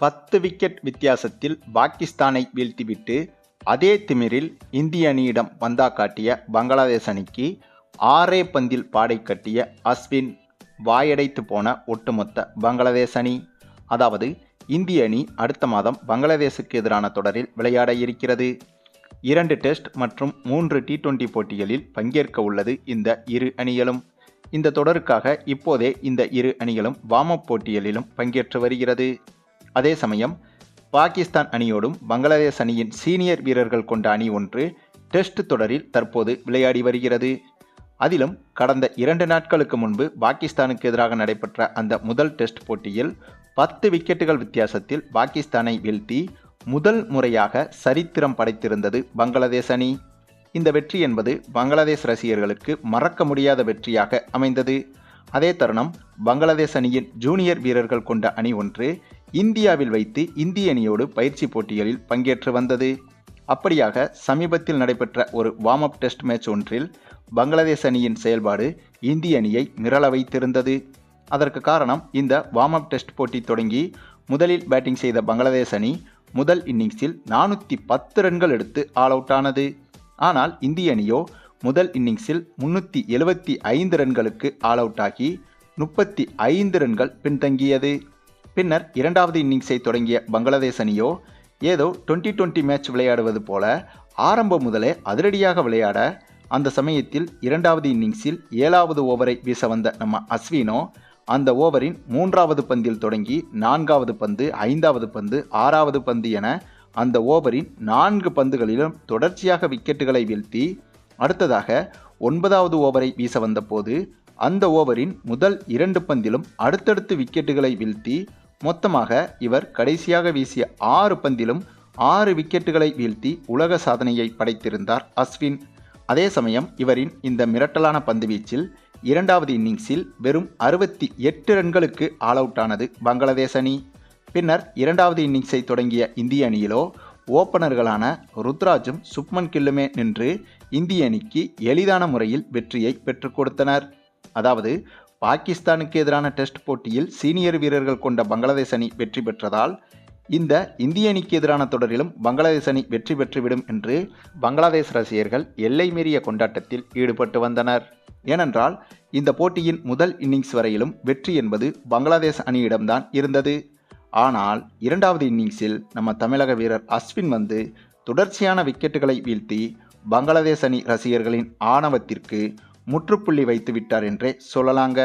பத்து விக்கெட் வித்தியாசத்தில் பாகிஸ்தானை வீழ்த்திவிட்டு அதே திமிரில் இந்திய அணியிடம் பந்தா காட்டிய பங்களாதேஷ் அணிக்கு ஆறே பந்தில் பாடை கட்டிய அஸ்வின் வாயடைத்து போன ஒட்டுமொத்த பங்களாதேஷ் அணி. அதாவது இந்திய அணி அடுத்த மாதம் பங்களாதேஷுக்கு எதிரான தொடரில் விளையாட இருக்கிறது. இரண்டு டெஸ்ட் மற்றும் மூன்று டி டுவெண்டி போட்டிகளில் பங்கேற்க உள்ளது இந்த இரு அணிகளும். இந்த தொடருக்காக இப்போதே இந்த இரு அணிகளும் வார்ம் அப் போட்டிகளிலும் பங்கேற்று வருகிறது. அதே சமயம் பாகிஸ்தான் அணியோடும் பங்களாதேஷ் அணியின் சீனியர் வீரர்கள் கொண்ட அணி ஒன்று டெஸ்ட் தொடரில் தற்போது விளையாடி வருகிறது. அதிலும் கடந்த இரண்டு நாட்களுக்கு முன்பு பாகிஸ்தானுக்கு எதிராக நடைபெற்ற அந்த முதல் டெஸ்ட் போட்டியில் பத்து விக்கெட்டுகள் வித்தியாசத்தில் பாகிஸ்தானை வீழ்த்தி முதல் முறையாக சரித்திரம் படைத்திருந்தது பங்களாதேஷ் அணி. இந்த வெற்றி என்பது பங்களாதேஷ் ரசிகர்களுக்கு மறக்க முடியாத வெற்றியாக அமைந்தது. அதே தருணம் பங்களாதேஷ் அணியின் ஜூனியர் வீரர்கள் கொண்ட அணி ஒன்று இந்தியாவில் வைத்து இந்திய அணியோடு பயிற்சி போட்டிகளில் பங்கேற்று வந்தது. அப்படியாக சமீபத்தில் நடைபெற்ற ஒரு வார்ம் அப் டெஸ்ட் மேட்ச் ஒன்றில் பங்களாதேஷ் அணியின் செயல்பாடு இந்திய அணியை மிரள வைத்திருந்தது. அதற்கு காரணம் இந்த வார்ம் அப் டெஸ்ட் போட்டி தொடங்கி முதலில் பேட்டிங் செய்த பங்களாதேஷ் அணி முதல் இன்னிங்ஸில் நானூற்றி பத்து ரன்கள் எடுத்து ஆல் அவுட் ஆனது. ஆனால் இந்திய அணியோ முதல் இன்னிங்ஸில் முன்னூற்றி எழுபத்தி ஐந்து ரன்களுக்கு ஆல் அவுட் ஆகி முப்பத்தி ஐந்து ரன்கள் பின்தங்கியது. பின்னர் இரண்டாவது இன்னிங்ஸை தொடங்கிய பங்களாதேஷ் அணியோ ஏதோ டுவெண்ட்டி டுவெண்ட்டி மேட்ச் விளையாடுவது போல ஆரம்பம் முதலே அதிரடியாக விளையாட அந்த சமயத்தில் இரண்டாவது இன்னிங்ஸில் ஏழாவது ஓவரை வீச வந்த நம்ம அஸ்வினோ அந்த ஓவரின் மூன்றாவது பந்தில் தொடங்கி நான்காவது பந்து ஐந்தாவது பந்து ஆறாவது பந்து என அந்த ஓவரின் நான்கு பந்துகளிலும் தொடர்ச்சியாக விக்கெட்டுகளை வீழ்த்தி அடுத்ததாக ஒன்பதாவது ஓவரை வீச வந்தபோது அந்த ஓவரின் முதல் இரண்டு பந்திலும் அடுத்தடுத்து விக்கெட்டுகளை வீழ்த்தி மொத்தமாக இவர் கடைசியாக வீசிய ஆறு பந்திலும் ஆறு விக்கெட்டுகளை வீழ்த்தி உலக சாதனையை படைத்திருந்தார் அஸ்வின். அதே சமயம் இவரின் இந்த மிரட்டலான பந்துவீச்சில் இரண்டாவது இன்னிங்ஸில் வெறும் அறுபத்தி எட்டு ரன்களுக்கு ஆல் அவுட் ஆனது பங்களாதேஷ் அணி. பின்னர் இரண்டாவது இன்னிங்ஸை தொடங்கிய இந்திய அணியிலோ ஓப்பனர்களான ருத்ராஜும் சுப்மன் கில்லுமே நின்று இந்திய அணிக்கு எளிதான முறையில் வெற்றியை பெற்றுக் கொடுத்தனர். அதாவது பாகிஸ்தானுக்கு எதிரான டெஸ்ட் போட்டியில் சீனியர் வீரர்கள் கொண்ட பங்களாதேஷ் அணி வெற்றி பெற்றதால் இந்த இந்திய அணிக்கு எதிரான தொடரிலும் பங்களாதேஷ் அணி வெற்றி பெற்றுவிடும் என்று பங்களாதேஷ் ரசிகர்கள் எல்லை மீறிய கொண்டாட்டத்தில் ஈடுபட்டு வந்தனர். ஏனென்றால் இந்த போட்டியின் முதல் இன்னிங்ஸ் வரையிலும் வெற்றி என்பது பங்களாதேஷ் அணியிடம்தான் இருந்தது. ஆனால் இரண்டாவது இன்னிங்ஸில் நம்ம தமிழக வீரர் அஸ்வின் வந்து தொடர்ச்சியான விக்கெட்டுகளை வீழ்த்தி பங்களாதேஷ் அணி ரசிகர்களின் ஆணவத்திற்கு முற்றுப்புள்ளி வைத்து விட்டார் என்றே சொல்லலாங்க.